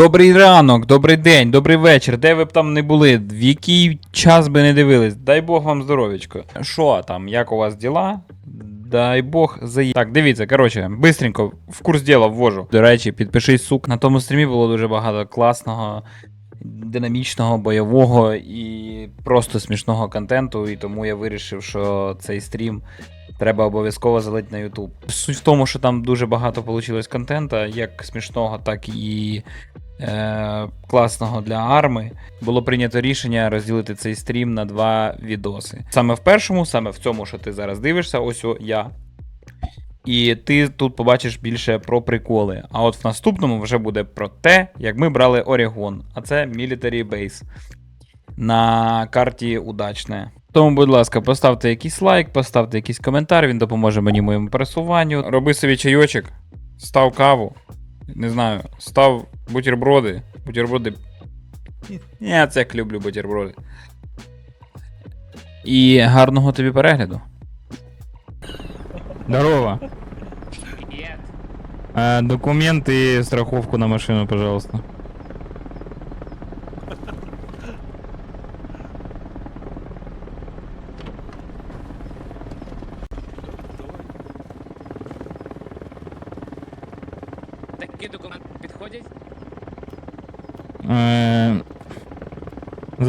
Добрий ранок, добрий день, добрий вечір. Де ви б там не були, в який час би не дивились. Дай Бог вам здоров'ячко. Що там, як у вас діла? Дай Бог за. Так, дивіться, коротше, бистренько, в курс діла ввожу. До речі, підпишись, сук. На тому стрімі було дуже багато класного, динамічного, бойового і просто смішного контенту. І тому я вирішив, що цей стрім треба обов'язково залити на YouTube. Суть в тому, що там дуже багато вийшло контенту, як смішного, так і е, класного для арми. Було прийнято рішення розділити цей стрім на два відоси. Саме в першому, саме в цьому, що ти зараз дивишся, ось о, я. І ти тут побачиш більше про приколи. А от в наступному вже буде про те, як ми брали Орегон, а це Military Base на карті удачне. Тому, будь ласка, поставте якийсь лайк, поставте якийсь коментар, він допоможе мені моєму пересуванню. Роби собі чайочок, став каву, не знаю, став бутерброди. Бутерброди. Я це як люблю бутерброди. І гарного тобі перегляду. Здорово. Привет. документы и страховку на машину, пожалуйста. Такі документи підходять? Е,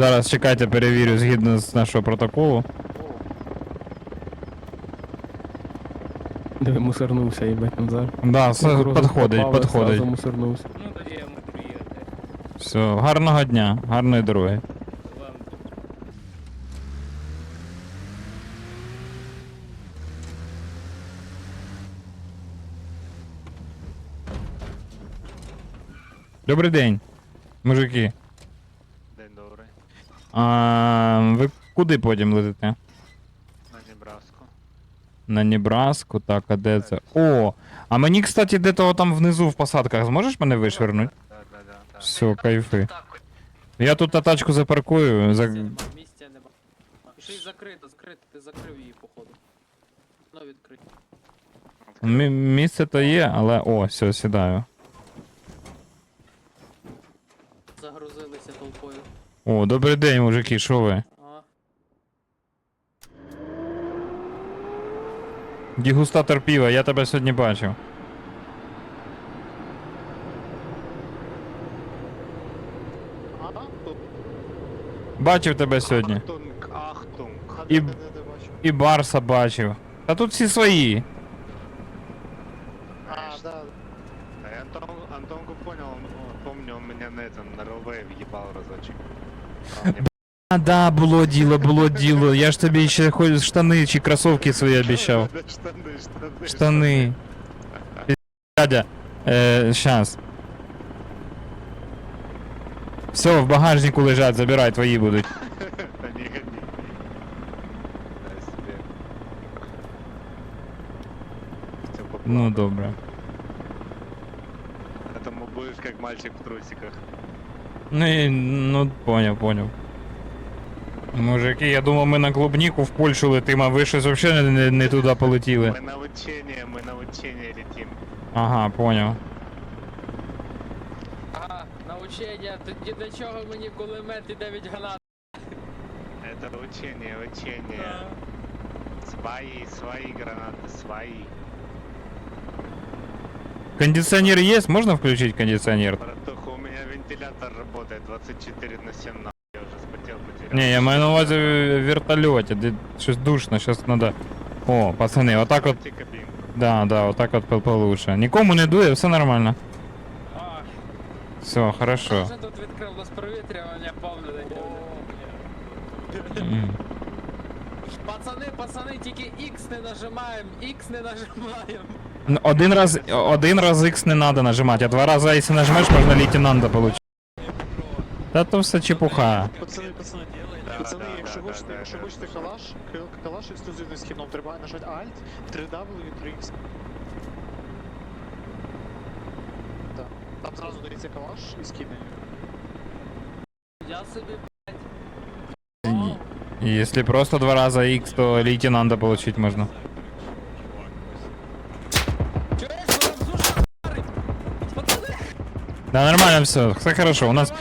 Зараз чекайте, перевірю згідно з нашого протоколу. Диви, мусорнувся, їбать, Назар. Да, все підходить, підходить. Мусорнувся. Ну тоді я можу їхати. Все, гарного дня, гарної дороги. Вам Добрий день, мужики. А, ви куди потім летите? На Небраску. На Небраску, так, а де це? О! А мені, кстати, де того там внизу в посадках, зможеш мене вишвернути? Да, да, да, да. Все, кайфи. Я тут та тачку запаркую. За... Місця нема. Ще й закрито, закрито, ти закрив її, походу. Воно відкрито. Мі- місце то є, але о, все, сідаю. О, добрий день, мужики, що ви? Дегустатор пива, я тебе сьогодні бачив. Бачив тебе сьогодні. І, і Барса бачив. Та тут всі свої. Антонку понял, он, он, помню, он меня на этом, на РЛВ въебал разочек. А, мне А, да, було діло, було діло. Я ж тобі ще хоч штани чи кросовки свої обіцяв. Да, Штаны, штаны. Штани. Дядя, е, щас. Все, в багажнику лежать, забирай, твої будуть. Да не гони. Да, себе. Всё по Ну плану. добре. Поэтому будешь как мальчик в трусиках. Ну і, ну, поняв, поняв. Мужики, я думав, ми на клубніку в Польщу летимо, а ви щось взагалі не, не туди полетіли. Мы на учение, мы на учение летим. Ага, поняв. Ага, навчання, тоді для чого мені кулемет і 9 гранат? Это учение, учение. Свои, свои гранаты, свои. Кондиціонер є? Можна включити кондиціонер? Братуха, у меня вентилятор работает 24 на 7 на. Я уже спотел, потерял. Не, я маю на увазі в вертольоті, де щось душно, щось надо. О, пацани, отак от. Да, да, отак от по- получше. Нікому не дує, все нормально. Все, хорошо. вже тут відкрив нас провітрювання повне. Пацани, пацани, тільки X не нажимаємо, X не нажимаємо. Один раз, один раз X не надо нажимати, а два рази, якщо нажмеш, можна лейтенанта получити. Та то все чепуха. Пацани, пацани, пацани, да, якщо хочете, якщо хочете калаш, калаш ексклюзивний з хідном, треба нажати Alt, 3W, 3X. Так. Там зразу дається калаш і скидає. Я собі, Если просто два раза X, то лейтенанта получить можно. Да, нормально все, все хорошо. У нас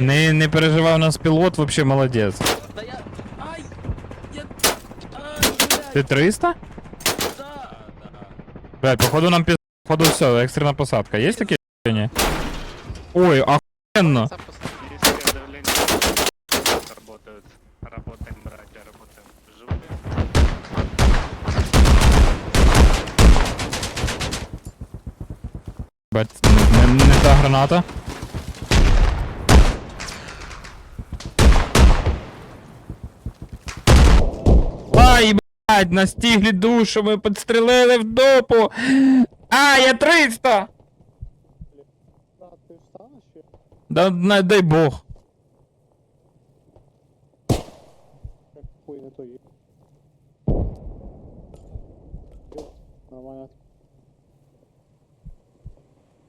не, не переживай, у нас пілот вообще молодець. Та я. Ай! Я. Ай, Ти блядь, 300? да, да. Блядь, походу нам пиз... Походу все, екстрена посадка. Есть такі ощущения? Ой, охуенно. Сам давление. Работают. Работаем, братья, работаем. Живые. Бать, не, не та граната. Настигли душу, ми підстрелили в допу. А, я 300! А, ти встанеш ще? Да на- дай бог.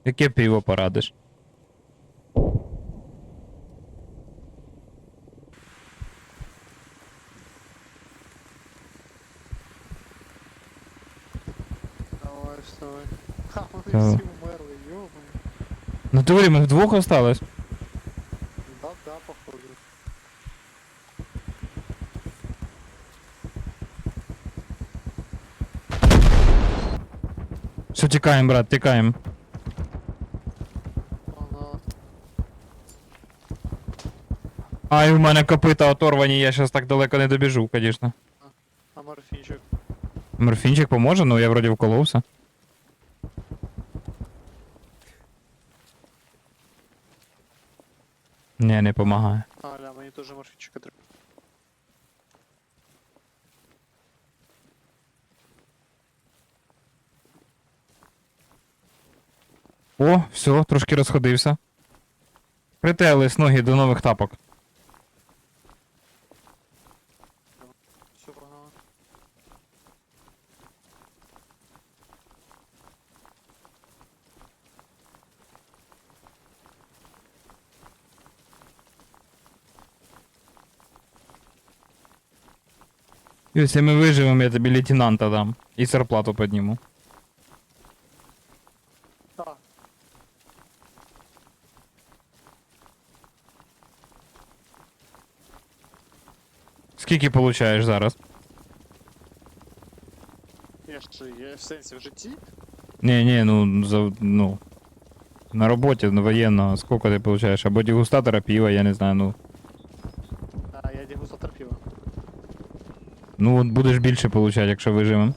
Яке пиво порадиш? Давай, вставай. Ха, вони Давай. Всі умерли, йобані. На турі ми вдвох осталось. Да, да, походу. Все, тікаємо, брат, тікаємо. Ага. Ай, у мене копита оторвані, я щас так далеко не добіжу, конечно. А морфінчик. Морфінчик поможе, ну я вроді вколовся. Не, не помагає. А, ля, мені теж морфічка треба. О, все, трошки розходився. Прителись ноги до нових тапок. Якщо ми виживемо, я тобі лейтенанта дам. І зарплату підніму. Так. Скільки получаєш зараз? Я ж, я в сенсі в житті. Не, не, ну, за, ну. На роботі, на воєнного, скільки ти получаєш? Або дегустатора пива, я не знаю, ну. Ну, от будеш більше получати, якщо виживемо.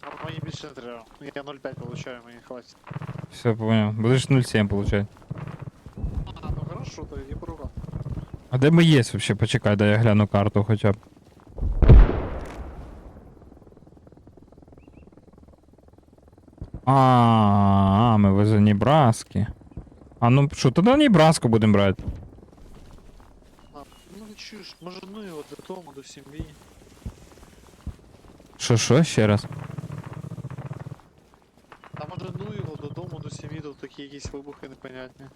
А мені більше не треба. Я 0,5 получаю, мені хватить. Все, понял. Будеш 0,7 получати. А, ну хорошо, то иди по рукам. А де ми є вообще? Почекай, дай я гляну карту хоча б. А, а, ми возле Небраски. А ну що, тоді Небраску будемо брати. Чуєш, може ну його додому, до сім'ї. Що, що, ще раз? А може ну його додому, до сім'ї, тут такі якісь вибухи непонятні.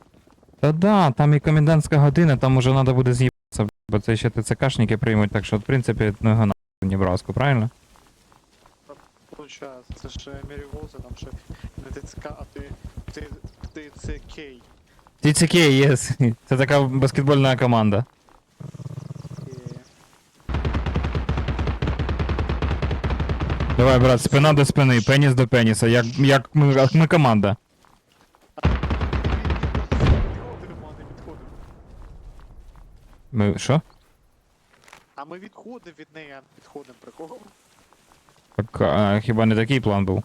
Та да, там і комендантська година, там уже треба буде з'їбатися, бо це ще ТЦКшники приймуть, так що, в принципі, ну його на в Небраску, правильно? Получається, це ж Мерігози, там ще не ТЦК, а ти, ти, Кей. TCK, єс. Це така баскетбольна команда. Давай, брат, спина до спини, пеніс до пеніса, як, як, ми, як ми команда. Ми що? А ми відходимо від неї, а підходимо, прикол. Так, а, хіба не такий план був?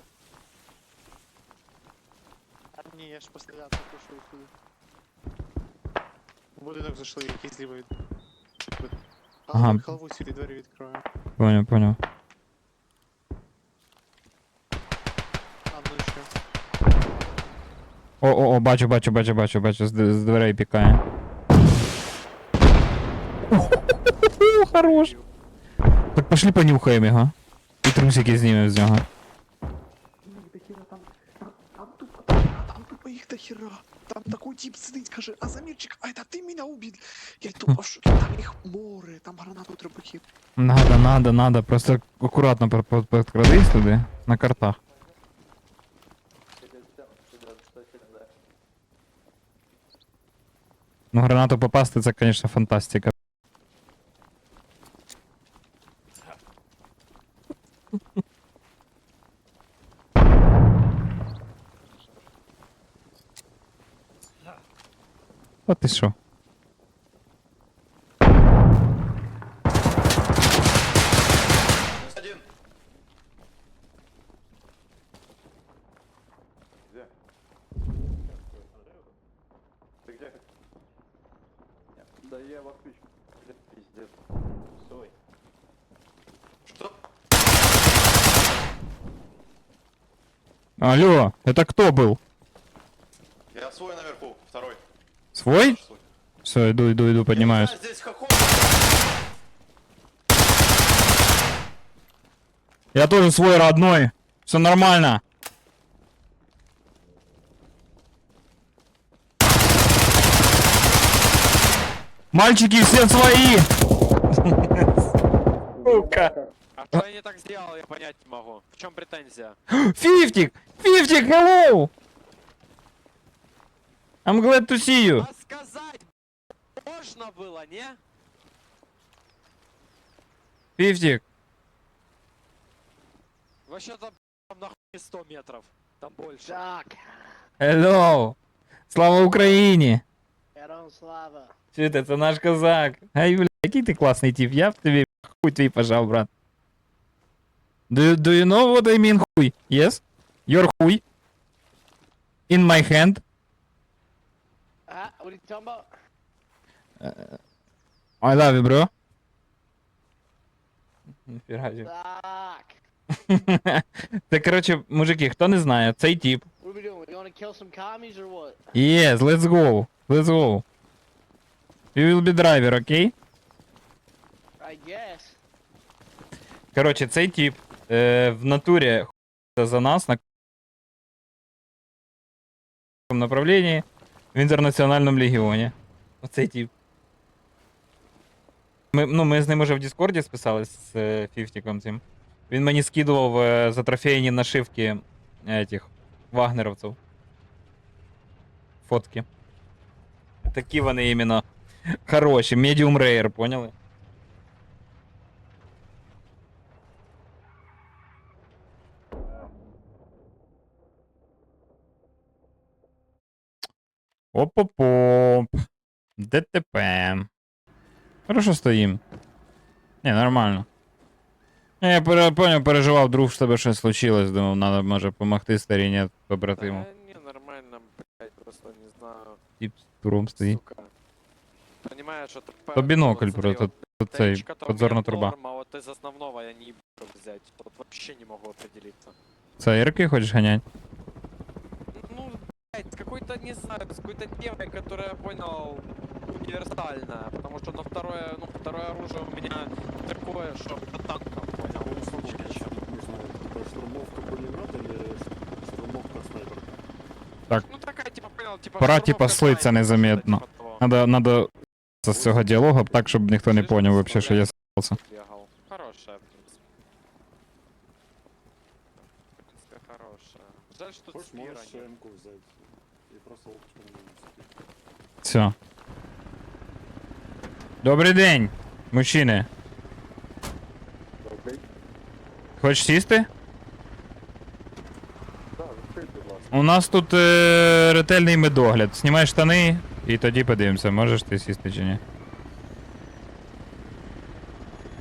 А ні, я ж постріляти пішов сюди. В будинок зайшли, якийсь зліва від... Ага. Халву сюди двері відкрою. Поняв, поняв. О, о, о, бачу, бачу, бачу, бачу, бачу, з, з дверей пікає. Хорош. Так пошли понюхаємо його. І трусики знімемо з нього. Їх до хера. Там такой тип сидить, каже, а Замірчик, а это ты меня убил. Я тупо в шокі, там їх море, там гранату треба хід. Надо, надо, надо. Просто акуратно пр- подкрадись туди, на картах. Ну, гранату попасти, це, звісно, фантастика. от ти що? Алло, это кто был? Я свой наверху, второй. Свой? Все, иду, иду, иду, поднимаюсь. Я здесь хохол. Я тоже свой родной. Все нормально. Мальчики все свои. Сука. А что я не так сделал, я понять не могу. В чем претензия? Фифтик! Фифтик, hello! I'm glad to see you. А сказать можно было, не? Фифтик. Вообще-то там нахуй не 100 метров. Там больше. Так, Hello. Слава Україні. Героям слава. Чуєте, це наш козак. Ай, бля, який ти класний тип. Я б тобі хуй твій пожав, брат. Do you, do you know what I mean хуй? Yes? Your хуй? In my hand? А, what are you talking about? I love you, bro. Ніфіга собі. Так. Це, коротше, мужики, хто не знає, цей тип. What are we doing? We gonna kill some commies or what? Yes, let's go. Let's go. You will be driver, окей? I guess. Коротше, цей тип е, в хуйся за нас на направленні в інтернаціональному легіоні. Оцей тип. Ми, ну, ми з ним уже в Діскорді списались з е, Фіфтіком цим. Він мені скидував е, затрофейні нашивки этих вагнеровців. Фотки. Такі вони іменно хороші, medium rare, поняли? Оп-оп-оп. ДТП. Хорошо стоїм. Не, нормально. Я понял, переживав, друг, що тебе щось случилось. Думав, надо, може, помогти старіні побратиму. Да, не, нормально, блядь, просто не знаю. Тип з туром стоїть. Сука. Понимаешь, что То бінокль просто, тут цей подзорна труба. Норма, вот из основного я не ебу взять. Вот вообще не могу определиться. Це ірки хочеш ганять? Блядь, с какой-то, не знаю, с какой-то темой, которая, я понял, универсальная. Потому что на второе, ну, второе оружие у меня такое, что по танкам, понял, чаще. Штурмовка пулемет или штурмовка снайперка? Ну, такая, типа, понял, типа... Пора, типа, слиться незаметно. типа того. Надо, надо з цього діалогу, так, щоб ніхто не поняв вообще, що я с***ся. Хорошая, в принципе. В принципе, хорошая. Жаль, что спира можешь взять просто опытом на. Все. Добрий день, мужчини. Окей? Хочеш сісти? Да, відкрий, будь ласка. У нас тут е, ретельний медогляд. Знімай штани і тоді подивимося, можеш ти сісти чи ні.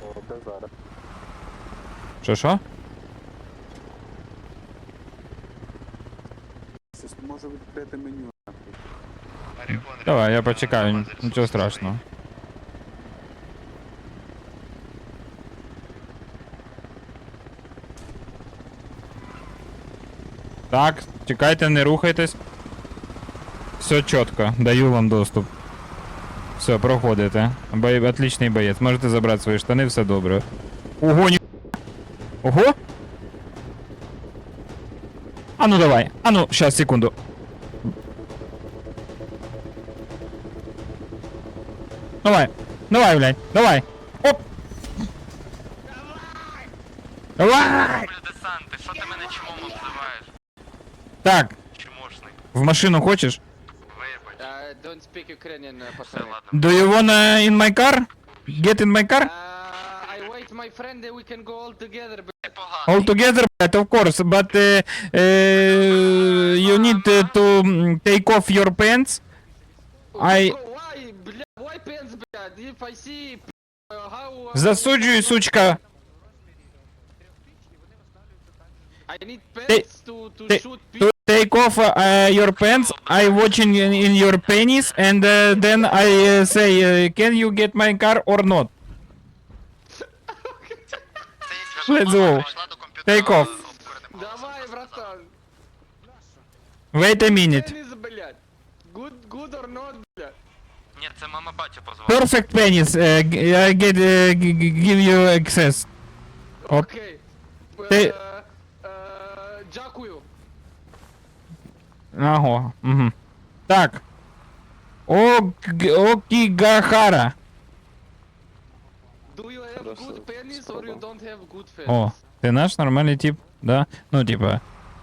О, де зараз? Що що? Це може відкрити меню. Давай, я почекаю, нічого страшного. Так, чекайте, не рухайтесь. Все чітко, даю вам доступ. Все, проходите. Бой... Отличний боєць. Можете забрати свої штани, все добре. Ого, ні... Ого! А ну давай. А ну, щас, секунду. Давай, давай, блядь, давай. Оп! Давай! Десант, ти що ти мене чмом обзиваєш? Так, Чмошник, в машину хочеш? вибач. Don't don't speak Ukrainian, uh, Все, пацаны. ладно. Do you wanna in my car? Get in my car? Uh, I wait, my friend, uh, we can go all together. But... All together, but of course, but uh, uh, you need uh, to mm, take off your pants. I- блядь? If I see uh, how... uh, Засуджую, сучка. I need They- pants to, to they- shoot To people. take off uh, your pants, I watching in, in your penis, and uh, then I uh, say, uh, can you get my car or not? Це є Let's свіжа мама go. прийшла до комп'ютера. Take off. обкурити Давай, братан. Wait a minute. Пенис, блядь. Good, good or not, блядь. Ні, це мама батю позвала. Perfect penis. Uh, I get uh, give you access. Оп. Окей. Ти- Е, е, Дякую. Ага. Угу. Так. Ок- Окигахара. Do you have good penis or you don't have good penis? О, ти наш нормальний тип, да? Ну, типа,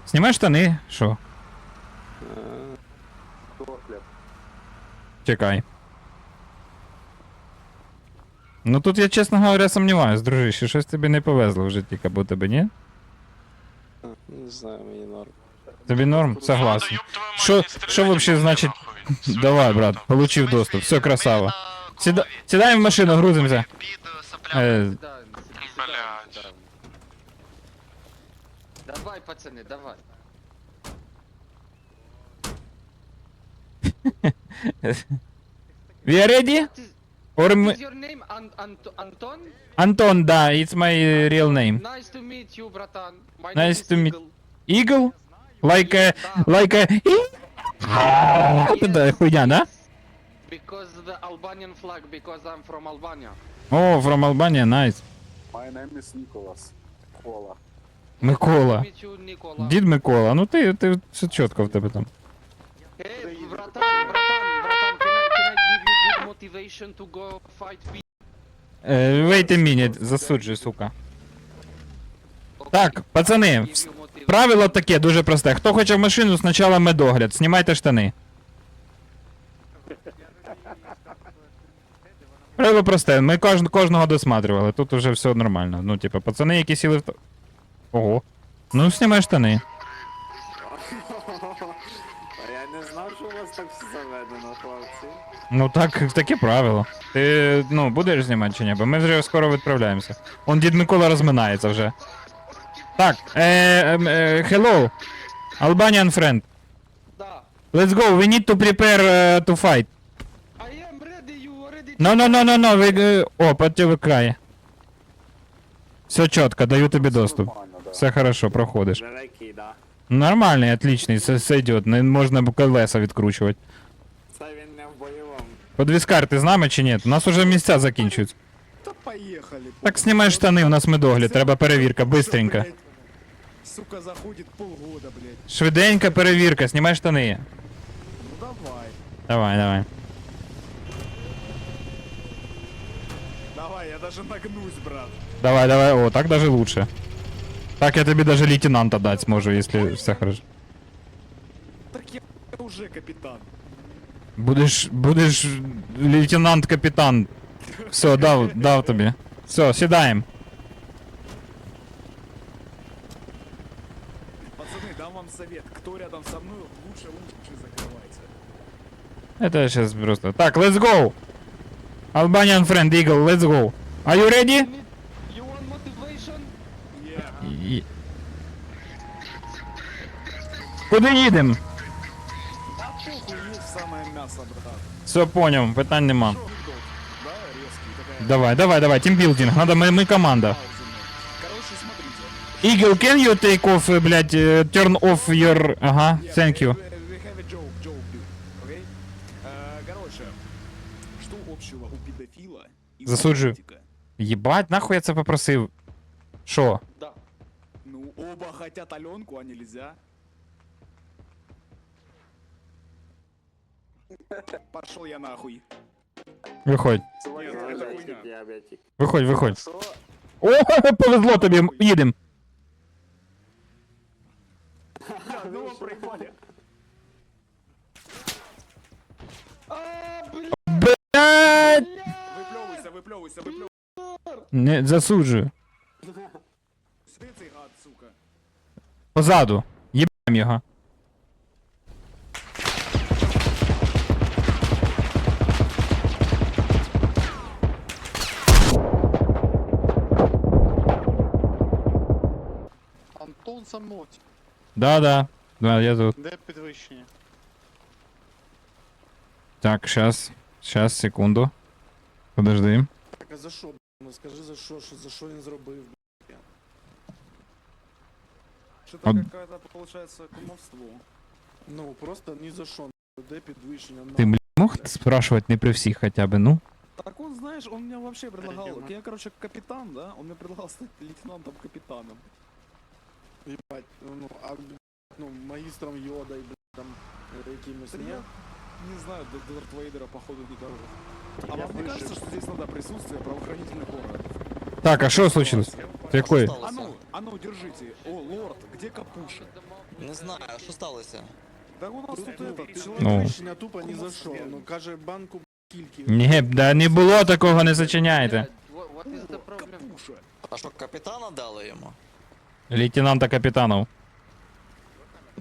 знімай штани, що? Чекай. Ну тут я, чесно говоря, сомніваюсь, дружище, щось тобі не повезло в житті, будто би, ні? Не знаю, мені норм. Тобі норм? Согласен. Що, що вообще значить? Давай, брат, получив доступ, все красава. Сіда... Сідаємо в машину, грузимося. Е, сюда, Блядь. Давай, пацаны, давай. we are ready? What is your name? Ant Ant Anton? Антон, да, it's my uh, real name. Nice to meet you, братан. My Nice name is to meet- Eagle. Eagle? Like a... Like a... Да, хуйня, да? Because the Albanian flag, because I'm from Albania. О, from Albania, nice. My name is Nicholas. Кола. Микола. Nice meet you, Nicola. Дід Микола, ну ти, ти все чітко в тебе там. Motivation to go fight people? Е, wait a minute, засуджуй, сука. Так, пацани, правило таке дуже просте. Хто хоче в машину, спочатку медогляд, знімайте штани. Правило просте, ми кож, кожного досматривали, тут уже все нормально. Ну, типа, пацани, які сіли в. т- Ого. Ну, знімай штани. Ну так, таке правило. Ти ну будеш знімати чи ні? Бо ми вже скоро відправляємося. Он дід Микола розминається вже. Так, е, ем, е, hello. Albanian friend. Да. Let's go, we need to prepare uh, to fight. I am ready, you already... No, no, no, no, no, we... е, О, підтівикає. Все чітко, даю тобі доступ. Все хорошо, проходиш. Великий, да. Нормальний, отличний, все, все йде, не можна колеса відкручувати. Подвіскар, ти з нами чи ні? У нас уже місця закінчуються. Да поехали. Так знімай штани, у нас медогляд, треба перевірка, бистренько. Блядь, Сука, заходит полгода, блядь. Швиденька перевірка, знімай штани. Ну давай. Давай, давай. Давай, я даже нагнусь, брат. Давай, давай, о, так даже лучше. Так я тобі даже лейтенанта дать зможу, если все хорошо. Так я уже капитан. Будеш, будеш лейтенант-капітан. Все, дав, дав тобі. Все, сідаємо. Пацаны, дам вам совет. Кто рядом со мной, лучше лучше закрывайте. Это сейчас просто. Так, let's go! Albanian friend, Eagle, let's go. Are you ready? You need- You want motivation? Yeah. Є- Куди їдемо? Все, понял, питань нема. Давай, давай, давай, тимбилдинг. Надо, мы, мы команда. Eagle, can you take off, э, блядь, э, turn off your... Ага, thank you. Засуджу. Ебать, нахуй я це попросив. Шо? Да. Ну, оба хотят Аленку, а нельзя. Пошел я нахуй. Виходь. Нет, это хуйня. Диабетик. Виходь, О, повезло тобі, їдем. Ну вам проебали. Выплевывайся, выплевывайся, выплевывайся. Не засуджую. Сиди. Позаду. Єбам його. Антон Самоть. Да-да. Да, я тут. Де підвищення? Так, щас. Щас, секунду. Подожди. Так, а за що, б***? Ну скажи за що, що за що він зробив, б***? Что-то А- какое-то получается кумовство. Ну, просто ні за що, де підвищення на... Ти, бля, мог спрашивать не при всіх хоча б, ну? Так он, знаешь, он мне вообще предлагал, я, короче, капитан, да, он мне предлагал стать лейтенантом-капитаном. Ебать, ну, а, б***, ну, магістром Йода і, б***, там, е, якимось, Да ні? я не знаю, до Дарт Вейдера, походу, не дорого. А Я вам не выше. кажется, что здесь надо присутствие правоохранительных органов? Так, а що случилось? Якої? А ну, а ну, держите. О, лорд, где капуша? Не знаю, що сталося. Да у нас тут этот Чоловік человек... Ну. підвищення тупо ні за що. Ну, каже, банку б**, кільки. Ні, да не було такого, не зачиняйте. What, what is the problem? Капуша. А що, капітана дали йому? Лейтенанта капітанов.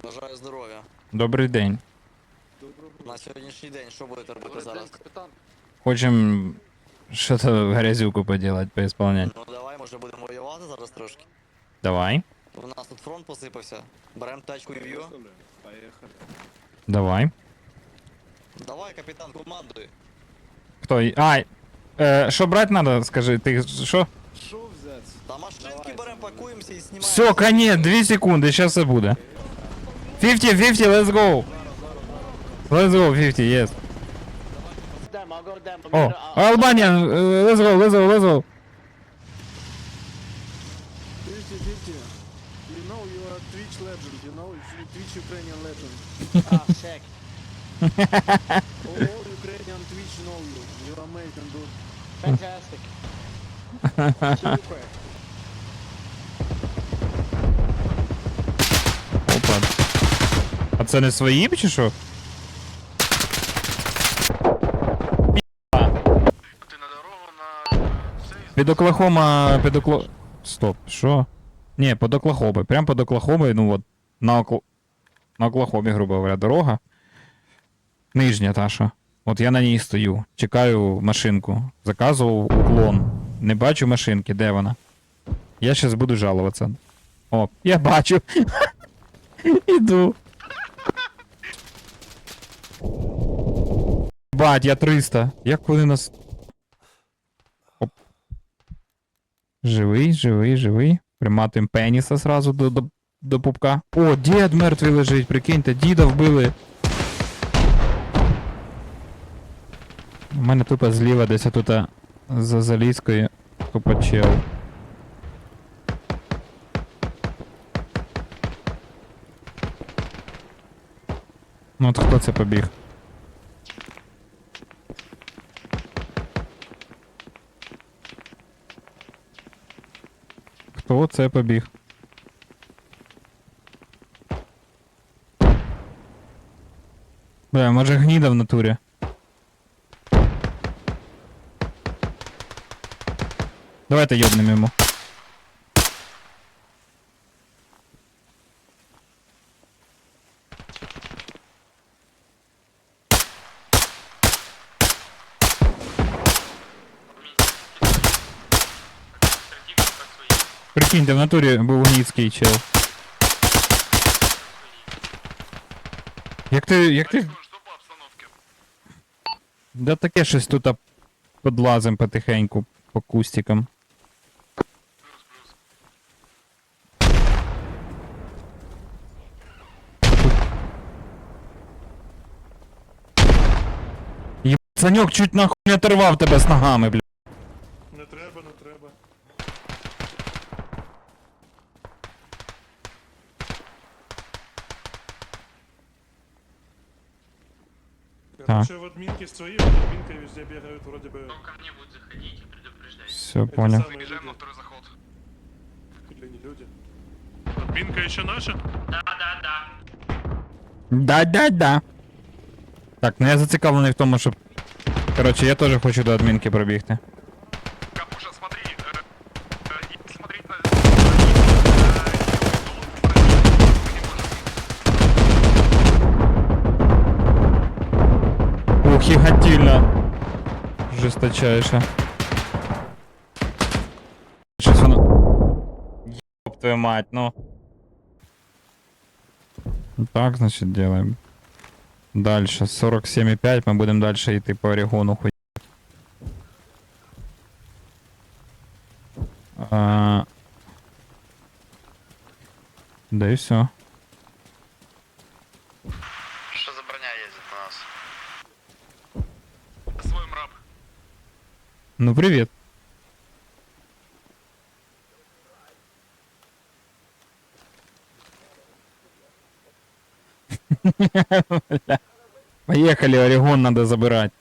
Бажаю здоров'я. Добрий день. На сьогоднішній день що будете робити Добрий день, зараз? капітан. Хочем что-то грязюку поделать, поисполнять. Ну давай, може будемо воювати зараз трошки. Давай, У нас тут фронт посипався. Берем тачку і в'ю. Поехали. давай. Давай, капітан, командуй. Хто? й- А, е, що брать надо, скажи, ти що? Что взять? Та машинки берем, пакуємося і знімаємо. Все, конец, 2 секунди, сейчас все буде. 50-50, let's go. Let's go, 50, yes. Them, I'll go to them. I'm О, gonna- I'll- Албанія, е, let's go, let's go, let's go. 50-50. You know you are Twitch legend, you know? You Twitch Ukrainian legend. Ah, sick. All Ukrainian Twitch know you. You're amazing, dude. Fantastic. Super. Це не свої чи що? Ти на дорогу на цей Під Оклахома, під Окло... Стоп, що? Ні, під Оклахомою. Прям під Оклахомою, ну от, на, Окл... на Оклахомі, грубо говоря, дорога. Нижня та що. От я на ній стою, чекаю машинку. Заказував уклон. Не бачу машинки, де вона? Я щас буду жалуватися. О, я бачу. Іду. Бать, я 300. Як вони нас. Оп. Живий, живий, живий. Приматуємо пеніса сразу до, до, до пупка. О, дід мертвий лежить, прикиньте, діда вбили. У мене тупо зліва десь тут за залізкою чел. Ну от хто це побіг? Хто це побіг? Бля, може гніда в натурі. Давайте йобнемо йому. Своїй. Прикиньте, в натурі був гніцький чел. Як ти. як ти. Да таке щось тут подлазим потихеньку по кустикам. Плюс-плюс. Чуть нахуй не оторвав тебе з ногами, бля. Короче, в админке свои, в админке везде бегают вроде бы... Он ко мне будет заходить и предупреждать. Все, понял. Забежаем на второй заход. Или не люди. Админка еще наша? Да-да-да. Так, ну я зацікавлений в тому, щоб. Коротше, я теж хочу до адмінки пробігти. Жесточайше. Щось воно... Твою мать, ну. Так, значит, делаем. Дальше. 47,5. Мы будем дальше идти по Орегону хуй. А... Да и все. Что за броня ездит на нас? Свой мраб. Ну привет. Поехали, Орегон надо забирать.